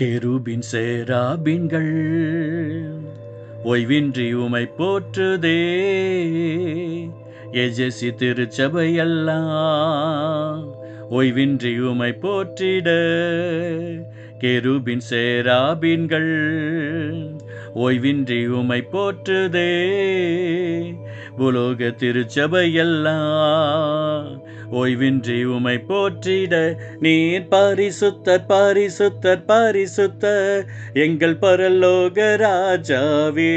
கேருபின் சேராபின்கள் ஓய்வின்றி உமை போற்றுதே. எஜசி திருச்சபையெல்லாம் ஓய்வின்றி உமை போற்றிட. கேருபின் சேராபின்கள் ஓய்வின்றி உமை போற்றுதே. புலோக திருச்சபையெல்லாம் ஓய்வின்றி உமை போற்றிட நீர் பரிசுத்தர் பரிசுத்தர் பரிசுத்தர். எங்கள் பரலோக ராஜாவே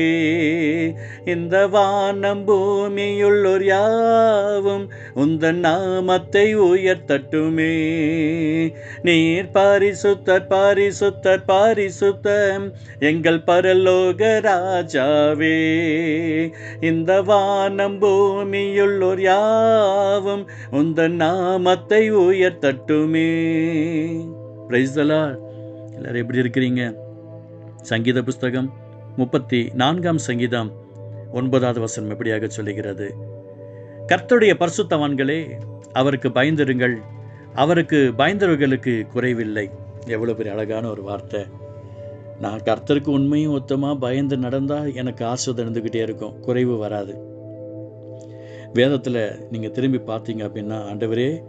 இந்த வானம் பூமியுள்ளோர் யாவும் உந்த நாமத்தை உயர்த்தட்டுமே. நீர் பரிசுத்தர் பரிசுத்தர் பரிசுத்தர் எங்கள் பரலோக ராஜாவே. இந்த வானம் பூமியுள்ளோர் யாவும் உந்த நாமத்தை உயர்த்தட்டுமே. பிரைஸ்தலா எல்லாரும் எப்படி இருக்கிறீங்க? சங்கீத புஸ்தகம் முப்பத்தி நான்காம் சங்கீதம் ஒன்பதாவது வசனம் எப்படியாக சொல்லுகிறது? கர்த்தருடைய பரிசுத்தவான்களே அவருக்கு பயந்திருங்கள். அவருக்கு பயந்தவர்களுக்கு குறைவில்லை. எவ்வளோ பெரிய அழகான ஒரு வார்த்தை. நான் கர்த்தருக்கு உண்மையும் ஒத்தமாக பயந்து நடந்தால் எனக்கு ஆசிர்வாதம் இருந்துக்கிட்டே இருக்கும். குறைவு வராது. வேதத்தில் நீங்கள் திரும்பி பார்த்தீங்க அப்படின்னா ஆண்டவரே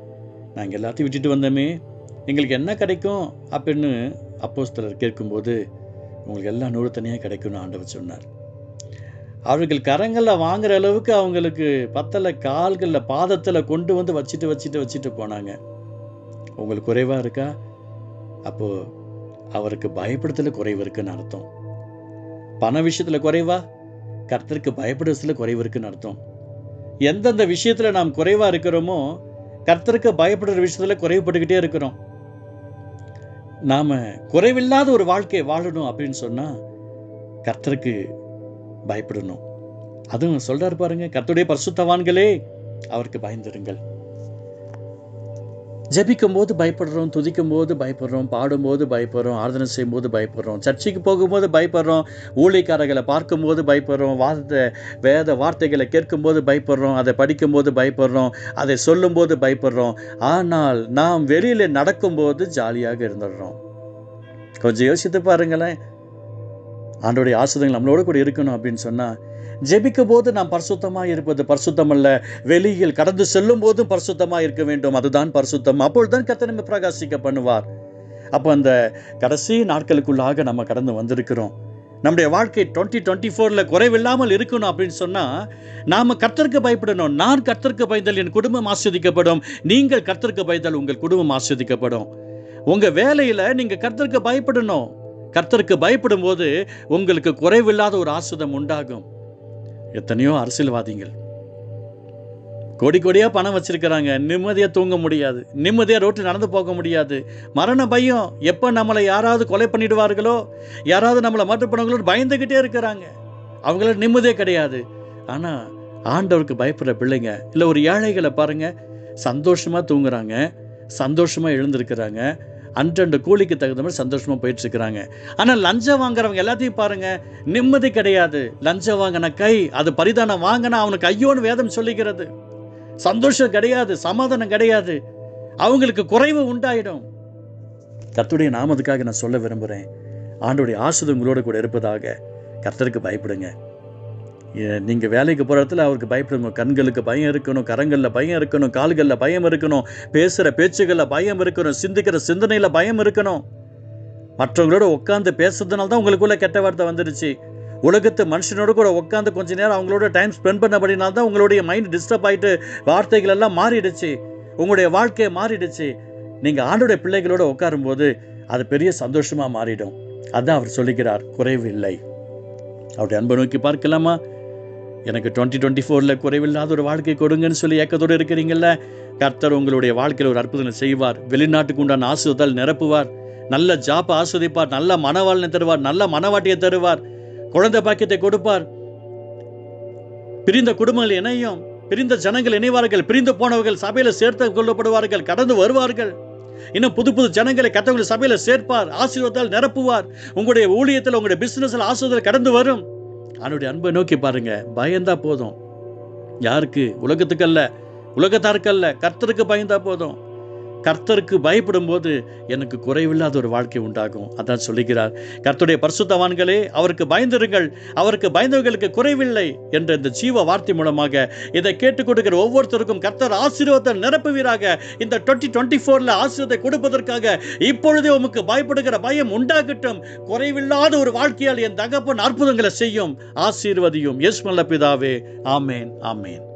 நாங்கள் எல்லாத்தையும் விட்டுட்டு வந்தோமே. எங்களுக்கு என்ன கிடைக்கும்? அப்படின்னு அப்போஸ்தலர் கேட்கும்போது உங்களுக்கு எல்லாம் நூறு தனியாக கிடைக்கும்னு ஆண்டவர் சொன்னார். அவர்கள் கரங்களில் வாங்குற அளவுக்கு அவங்களுக்கு பத்தலை கால்களில் பாதத்தில் கொண்டு வந்து வச்சுட்டு வச்சுட்டு வச்சுட்டு போனாங்க. உங்களுக்கு குறைவாக இருக்கா? அப்போது அவருக்கு பயப்படுத்தல குறைவு இருக்குன்னு அர்த்தம். பண விஷயத்தில் குறைவா? கர்த்தருக்கு பயப்படுறதுல குறைவு இருக்குன்னு அர்த்தம். எந்தெந்த விஷயத்தில் நாம் குறைவாக இருக்கிறோமோ கர்த்தருக்கு பயப்படுற விஷயத்தில் குறைவுபட்டுக்கிட்டே இருக்கிறோம். நாம் குறைவில்லாத ஒரு வாழ்க்கையை வாழணும் அப்படின்னு சொன்னால் கர்த்தருக்கு பயப்படணும். அதுவும் சொல்றாரு பாருங்க கர்த்தருடைய பரிசுத்தவான்களே அவருக்கு பயந்துருங்கள். ஜபிக்கும் போது பயப்படுறோம் துதிக்கும் போது பயப்படுறோம் பாடும்போது பயப்படுறோம் ஆராதனை செய்யும்போது பயப்படுறோம் சர்ச்சைக்கு போகும்போது பயப்படுறோம் ஊழியக்காரர்களை பார்க்கும்போது பயப்படுறோம் வார்த்தை வேத வார்த்தைகளை கேட்கும்போது பயப்படுறோம் அதை படிக்கும்போது பயப்படுறோம் அதை சொல்லும்போது பயப்படுறோம். ஆனால் நாம் வெளியில் நடக்கும்போது ஜாலியாக இருந்துடுறோம். கொஞ்சம் யோசித்து பாருங்களேன். ஆண்டோடைய ஆசிரியங்கள் நம்மளோட கூட இருக்கணும் அப்படின்னு சொன்னால் ஜெபிக்க போது நாம் பரிசுத்தமாக இருப்பது பரிசுத்தம் அல்ல வெளியில் கடந்து செல்லும் போதும் பரிசுத்தமாக இருக்க வேண்டும். அதுதான் பரிசுத்தம். அப்பொழுதுதான் கர்த்தர் நம்ம பிரகாசிக்க பண்ணுவார். அப்போ அந்த கடைசி நாட்களுக்குள்ளாக நம்ம கடந்து வந்திருக்கிறோம். நம்முடைய வாழ்க்கை டுவெண்ட்டி டுவெண்ட்டி ஃபோரில் குறைவில்லாமல் இருக்கணும் அப்படின்னு சொன்னால் நாம் கர்த்தருக்கு பயப்படணும். நான் கர்த்தருக்கு பயந்தல் என் குடும்பம் ஆஸ்வதிக்கப்படும் நீங்கள் கர்த்தருக்கு பயந்தால் உங்கள் குடும்பம் ஆஸ்வதிக்கப்படும் உங்கள் வேலையில் நீங்கள் கர்த்தருக்கு பயப்படணும். கர்த்தருக்கு பயப்படும் போது உங்களுக்கு குறைவில்லாத ஒரு ஆசுதம் உண்டாகும். எத்தனையோ அரசியல்வாதிகள் கோடி கோடியாக பணம் வச்சிருக்கிறாங்க. நிம்மதியாக தூங்க முடியாது. நிம்மதியாக ரோட்டில் நடந்து போக முடியாது. மரண பயம். எப்போ நம்மளை யாராவது கொலை பண்ணிடுவார்களோ யாராவது நம்மளை மர்டர் பண்ணுவாங்களோ பயந்துக்கிட்டே இருக்கிறாங்க. அவங்கள நிம்மதியே கிடையாது. ஆனால் ஆண்டவருக்கு பயப்படுற பிள்ளைங்க இல்லை ஒரு ஏழைகளை பாருங்க சந்தோஷமாக தூங்குறாங்க சந்தோஷமாக எழுந்திருக்கிறாங்க அன்றண்டு கூலிக்கு தகுந்த மாதிரி சந்தோஷமாக போயிட்டு இருக்கிறாங்க ஆனால் லஞ்சம் வாங்குறவங்க எல்லாத்தையும் பாருங்க நிம்மதி கிடையாது. லஞ்சம் வாங்கின கை அது பரிதானம் வாங்கினா அவனுக்கு ஐயோன்னு வேதம் சொல்லிக்கிறது. சந்தோஷம் கிடையாது சமாதானம் கிடையாது. அவங்களுக்கு குறைவு உண்டாயிடும். கத்துடைய நாமத்துக்காக நான் சொல்ல விரும்புகிறேன் ஆண்டோடைய ஆசிரியம் உங்களோட கூட இருப்பதாக கர்த்தருக்கு பயப்படுங்க. நீங்கள் வேலைக்கு போகிற இடத்துல அவருக்கு பயப்படுங்க. கண்களுக்கு பயம் இருக்கணும் கரங்களில் பயம் இருக்கணும் கால்களில் பயம் இருக்கணும் பேசுகிற பேச்சுகளில் பயம் இருக்கணும் சிந்திக்கிற சிந்தனையில் பயம் இருக்கணும். மற்றவங்களோட உட்காந்து பேசுறதுனால தான் உங்களுக்குள்ளே கெட்ட வார்த்தை வந்துருச்சு. உலகத்து மனுஷனோட கூட உட்காந்து கொஞ்ச நேரம் அவங்களோட டைம் ஸ்பெண்ட் பண்ணபடினால தான் உங்களுடைய மைண்ட் டிஸ்டர்ப் ஆயிட்டு வார்த்தைகள் எல்லாம் மாறிடுச்சு. உங்களுடைய வாழ்க்கையை மாறிடுச்சு. நீங்கள் ஆண்டோடைய பிள்ளைகளோட உட்காரும்போது அது பெரிய சந்தோஷமாக மாறிடும். அதான் அவர் சொல்லுகிறார் குறைவு இல்லை அவருடைய அன்பை நோக்கி பார்க்கலாமா? எனக்கு டுவெண்ட்டி டுவெண்ட்டி ஃபோரில் குறைவில்லாத ஒரு வாழ்க்கை கொடுங்கன்னு சொல்லி ஏக்கத்தோடு இருக்கிறீங்கள கர்த்தர் உங்களுடைய வாழ்க்கையில் ஒரு அற்புதம் செய்வார். வெளிநாட்டுக்கு உண்டான ஆசிரியத்தால் நிரப்புவார். நல்ல ஜாப்பை ஆஸ்வதிப்பார். நல்ல மனவாளனை தருவார். நல்ல மனவாட்டியை தருவார். குழந்தை பாக்கியத்தை கொடுப்பார். பிரிந்த குடும்பங்கள் இணையும். பிரிந்த ஜனங்கள் இணைவார்கள். பிரிந்து போனவர்கள் சபையில் சேர்த்து கொள்ளப்படுவார்கள். கடந்து வருவார்கள். இன்னும் புது புது ஜனங்களை கத்தவர்கள் சபையில் சேர்ப்பார். ஆசீர்வாதத்தால் நிரப்புவார். உங்களுடைய ஊழியத்தில் உங்களுடைய பிசினஸ்ல ஆசீர்வாதம் கடந்து வரும். அவனுடைய அன்பை நோக்கி பாருங்க. பயந்தா போதும். யாருக்கு? உலகத்துக்கு அல்ல உலகத்தாருக்கு அல்ல கர்த்தருக்கு பயந்தா போதும். கர்த்தருக்கு பயப்படும் போது எனக்கு குறைவில்லாத ஒரு வாழ்க்கை உண்டாகும். அதான் சொல்லுகிறார். கர்த்தருடைய பரிசுத்தவான்களே அவருக்கு பயந்திருங்கள். அவருக்கு பயந்தவர்களுக்கு குறைவில்லை என்ற இந்த ஜீவ வார்த்தை மூலமாக இதை கேட்டுக் கொடுக்கிற ஒவ்வொருத்தருக்கும் கர்த்தர் ஆசீர்வாதத்தை நிரப்புவீராக. இந்த டுவெண்ட்டி டுவெண்ட்டி ஃபோரில் ஆசீர்வாதத்தை கொடுப்பதற்காக இப்பொழுதே உமக்கு பயப்படுகிற பயம் உண்டாகட்டும். குறைவில்லாத ஒரு வாழ்க்கையால் என் தகப்பன் அற்புதங்களை செய்யும். ஆசீர்வதியும். எஸ் மல்ல பிதாவே. ஆமேன். ஆமேன்.